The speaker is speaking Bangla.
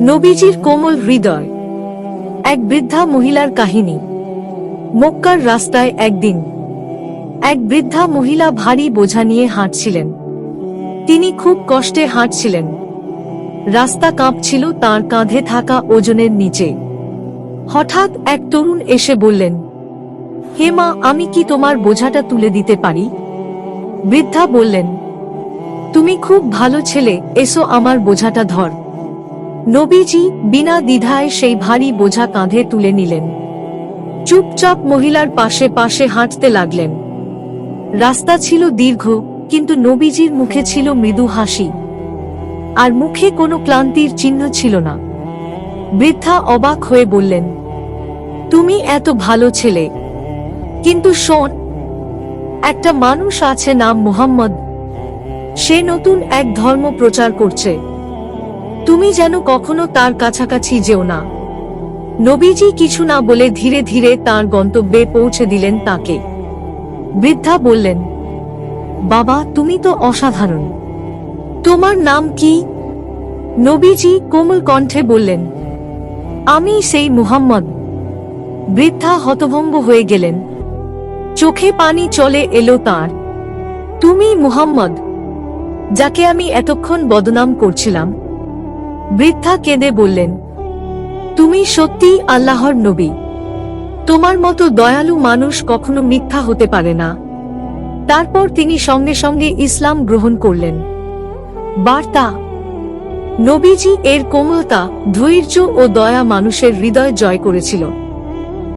নবীজির কোমল হৃদয়, এক বৃদ্ধা মহিলার কাহিনী। মক্কার রাস্তায় একদিন এক বৃদ্ধা মহিলা ভারী বোঝা নিয়ে হাঁটছিলেন। তিনি খুব কষ্টে হাঁটছিলেন। রাস্তা কাঁপছিল তার কাঁধে থাকা ওজনের নিচে। হঠাৎ এক তরুণ এসে বললেন, হে মা, আমি কি তোমার বোঝাটা তুলে দিতে পারি? বৃদ্ধা বললেন, তুমি খুব ভালো ছেলে, এসো আমার বোঝাটা ধর। নবীজি বিনা দ্বিধায় সেই ভারী বোঝা কাঁধে তুলে নিলেন। চুপচাপ মহিলার পাশে পাশে হাঁটতে লাগলেন। রাস্তা ছিল দীর্ঘ, কিন্তু নবীজির মুখে ছিল মৃদু হাসি। আর মুখে কোনো ক্লান্তির চিহ্ন ছিল না। বৃদ্ধা অবাক হয়ে বললেন, তুমি এত ভালো ছেলে। কিন্তু শোন, একটা মানুষ আছে নাম মুহাম্মদ। সে নতুন এক ধর্ম প্রচার করছে। তুমি যেন কখনো তার কাছাকাছি যেও না। নবীজি কিছু না বলে ধীরে ধীরে তার গন্তব্যে পৌঁছে দিলেন তাকে। বৃদ্ধা বললেন, বাবা, তুমি তো অসাধারণ। তোমার নাম কি? নবীজি কোমল কণ্ঠে বললেন, আমি সেই মুহাম্মদ। বৃদ্ধা হতভম্ব হয়ে গেলেন। চোখে পানি চলে এলো তার, তুমি মুহাম্মদ, যাকে আমি এতক্ষণ বদনাম করছিলাম। বৃদ্ধা কেঁদে বললেন, তুমি সত্যিই আল্লাহর নবী। তোমার মতো দয়ালু মানুষ কখনো মিথ্যা হতে পারে না। তারপর তিনি সঙ্গে সঙ্গে ইসলাম গ্রহণ করলেন। বার্তা, নবীজি এর কোমলতা, ধৈর্য ও দয়া মানুষের হৃদয় জয় করেছিল।